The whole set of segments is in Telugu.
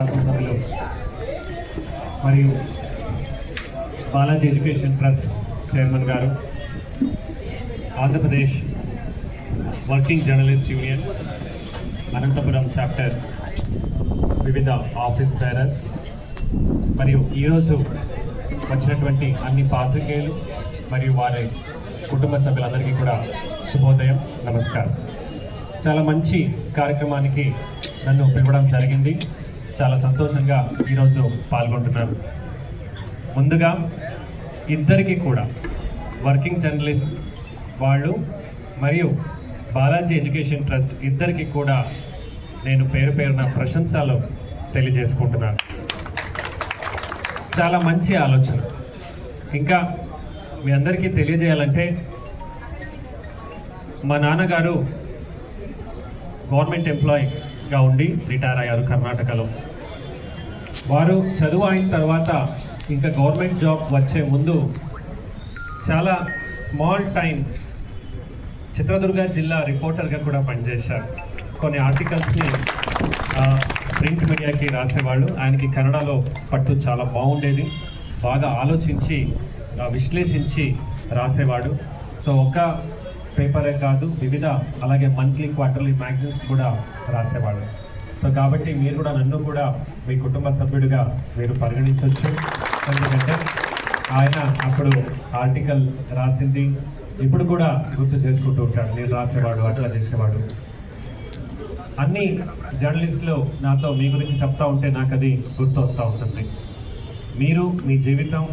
శాసనసభ్యులు మరియు బాలాజీ ఎడ్యుకేషన్ ట్రస్ట్ చైర్మన్ గారు Andhra Pradesh working journalist union Anantapur chapter వివిధ ఆఫీస్ బేరర్స్ మరియు ఈరోజు వచ్చినటువంటి అన్ని పాత్రికేయులు మరియు వారి కుటుంబ సభ్యులందరికీ కూడా శుభోదయం నమస్కారం. చాలా మంచి కార్యక్రమానికి నన్ను పిలవడం జరిగింది. చాలా సంతోషంగా ఈరోజు పాల్గొంటున్నాను. ముందుగా ఇద్దరికీ కూడా వర్కింగ్ జర్నలిస్ట్ వాళ్ళు మరియు బాలాజీ ఎడ్యుకేషన్ ట్రస్ట్ ఇద్దరికి కూడా నేను పేరు పేరున ప్రశంసలు తెలియజేసుకుంటున్నాను. చాలా మంచి ఆలోచన. ఇంకా మీ అందరికీ తెలియజేయాలంటే మా నాన్నగారు గవర్నమెంట్ ఎంప్లాయీ గా ఉండి రిటైర్ అయ్యారు కర్ణాటకలో. వారు చదువు అయిన తర్వాత ఇంకా గవర్నమెంట్ జాబ్ వచ్చే ముందు చాలా స్మాల్ టైం చిత్రదుర్గ జిల్లా రిపోర్టర్గా కూడా పనిచేశారు. కొన్ని ఆర్టికల్స్ని ప్రింట్ మీడియాకి రాసేవాళ్ళు. ఆయనకి కన్నడలో పట్టు చాలా బాగుండేది. బాగా ఆలోచించి విశ్లేషించి రాసేవాడు. సో ఒక పేపరే కాదు వివిధ అలాగే మంత్లీ క్వార్టర్లీ మ్యాగజైన్స్ కూడా రాసేవాడు సో కాబట్టి మీరు కూడా నన్ను కూడా మీ కుటుంబ సభ్యుడిగా మీరు పరిగణించవచ్చు ఎందుకంటే ఆయన అప్పుడు ఆర్టికల్ రాసింది. ఇప్పుడు కూడా గుర్తు చేసుకుంటూ ఉంటాడు. నేను రాసేవాడు అట్లా చేసేవాడు. అన్ని జర్నలిస్టులు నాతో మీ గురించి చెప్తా ఉంటే నాకు అది గుర్తొస్తూ ఉంటుంది. మీరు మీ జీవితం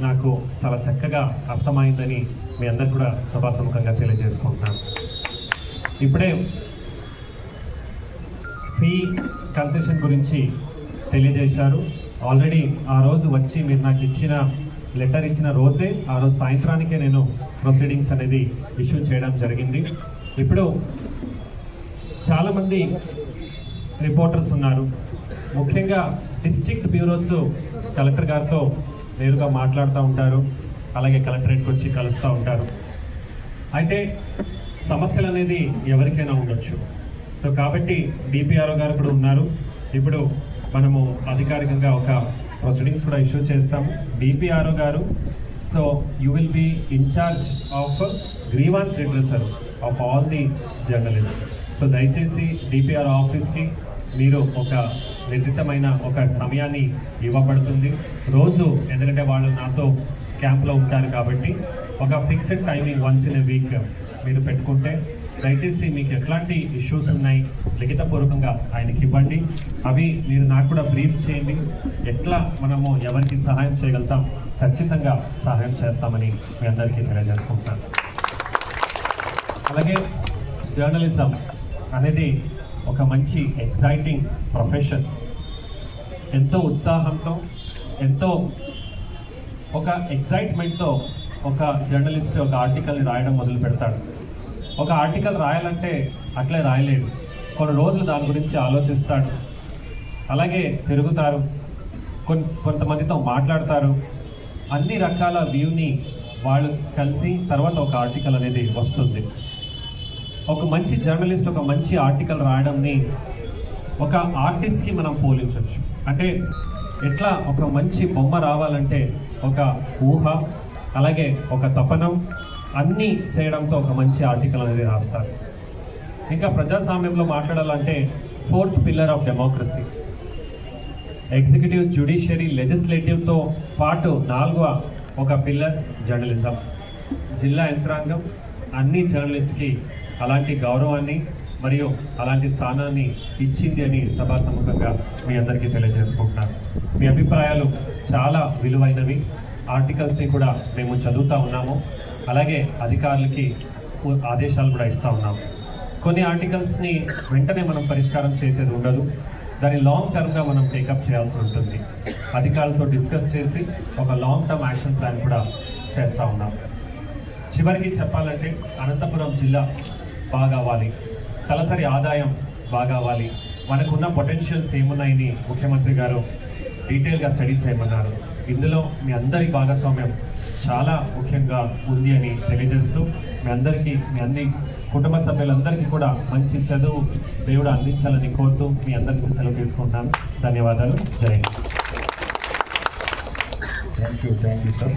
నాకు చాలా చక్కగా అర్థమైందని మీ అందరు కూడా సభాసముఖంగా తెలియజేసుకుంటున్నాను. ఇప్పుడే ఫీ కన్సెషన్ గురించి తెలియజేశారు. ఆల్రెడీ ఆ రోజు వచ్చి మీరు నాకు ఇచ్చిన లెటర్ ఇచ్చిన రోజే ఆ రోజు సాయంత్రానికే నేను ప్రొసీడింగ్స్ అనేది ఇష్యూ చేయడం జరిగింది. ఇప్పుడు చాలామంది రిపోర్టర్స్ ఉన్నారు. ముఖ్యంగా డిస్ట్రిక్ట్ బ్యూరోస్ కలెక్టర్ గారితో నేరుగా మాట్లాడుతూ ఉంటారు. అలాగే కలెక్టరేట్కి వచ్చి కలుస్తూ ఉంటారు. అయితే సమస్యలు అనేది ఎవరికైనా ఉండొచ్చు. సో కాబట్టి డిపిఆర్ఓ గారు కూడా ఉన్నారు. ఇప్పుడు మనము అధికారికంగా ఒక ప్రొసీడింగ్స్ కూడా ఇష్యూ చేస్తాము. డిపిఆర్ఓ గారు so you will be in-charge of grievance redresser of all the journalist. So దయచేసి డిపిఆర్ ఆఫీస్కి మీరు ఒక నిర్దితమైన ఒక సమయాన్ని ఇవ్వబడుతుంది. రోజు ఎందుకంటే వాళ్ళు నాతో క్యాంప్లో ఉంటారు కాబట్టి ఒక fixed timing once in a week మీరు పెట్టుకుంటే దయచేసి మీకు ఎట్లాంటి ఇష్యూస్ ఉన్నాయి లిఖితపూర్వకంగా ఆయనకి ఇవ్వండి. అవి మీరు నాకు కూడా బ్రీఫ్ చేయండి. ఎట్లా మనము ఎవరికి సహాయం చేయగలుగుతాం ఖచ్చితంగా సహాయం చేస్తామని మీ అందరికీ తెలియజేసుకుంటున్నాను. అలాగే జర్నలిజం అనేది ఒక మంచి ఎక్సైటింగ్ ప్రొఫెషన్ ఎంతో ఉత్సాహంతో ఎంతో ఒక ఎక్సైట్మెంట్తో ఒక జర్నలిస్ట్ ఒక ఆర్టికల్ని రాయడం మొదలు పెడతాడు. ఒక ఆర్టికల్ రాయాలంటే అట్లే రాయలేడు. కొన్ని రోజులు దాని గురించి ఆలోచిస్తాడు. అలాగే తిరుగుతారు. కొన్ కొంతమందితో మాట్లాడతారు. అన్ని రకాల వ్యూని వాళ్ళు కలిసి తర్వాత ఒక ఆర్టికల్ అనేది వస్తుంది. ఒక మంచి జర్నలిస్ట్ ఒక మంచి ఆర్టికల్ రాయడంని ఒక ఆర్టిస్ట్కి మనం పోలించవచ్చు అంటే ఎట్లా ఒక మంచి బొమ్మ రావాలంటే ఒక ఊహ అలాగే ఒక తపనం అన్నీ చేయడంతో ఒక మంచి ఆర్టికల్ అనేది రాస్తారు. ఇంకా ప్రజాస్వామ్యంలో మాట్లాడాలంటే fourth pillar of democracy. Executive judiciary లెజిస్లేటివ్తో పాటు నాలుగవ ఒక పిల్లర్ జర్నలిజం. జిల్లా యంత్రాంగం అన్ని జర్నలిస్ట్కి అలాంటి గౌరవాన్ని మరియు అలాంటి స్థానాన్ని ఇచ్చింది అని సభా సముఖంగా మీ అందరికీ తెలియజేసుకుంటున్నాను. మీ అభిప్రాయాలు చాలా విలువైనవి. ఆర్టికల్స్ని కూడా మేము చదువుతూ ఉన్నాము. అలాగే అధికారులకి ఆదేశాలు కూడా ఇస్తూ ఉన్నాము. కొన్ని ఆర్టికల్స్ని వెంటనే మనం పరిష్కారం చేసేది ఉండదు. దాన్ని లాంగ్ టర్మ్గా మనం టేకప్ చేయాల్సి ఉంటుంది. అధికారులతో డిస్కస్ చేసి ఒక లాంగ్ టర్మ్ యాక్షన్ ప్లాన్ కూడా చేస్తూ ఉన్నాం చివరికి చెప్పాలంటే అనంతపురం జిల్లా బాగా అవ్వాలి తలసరి ఆదాయం బాగా అవ్వాలి మనకున్న పొటెన్షియల్స్ ఏమున్నాయని ముఖ్యమంత్రి గారు డీటెయిల్గా స్టడీ చేయమన్నారు. ఇందులో మీ అందరి భాగస్వామ్యం చాలా ముఖ్యంగా ఉంది అని తెలియజేస్తూ మీ అందరికీ మీ అన్ని కుటుంబ సభ్యులందరికీ కూడా మంచి చదువు దేవుడు అందించాలని కోరుతూ మీ అందరికీ సెలవు తీసుకుంటున్నాను. ధన్యవాదాలు. జై thank you thank you sir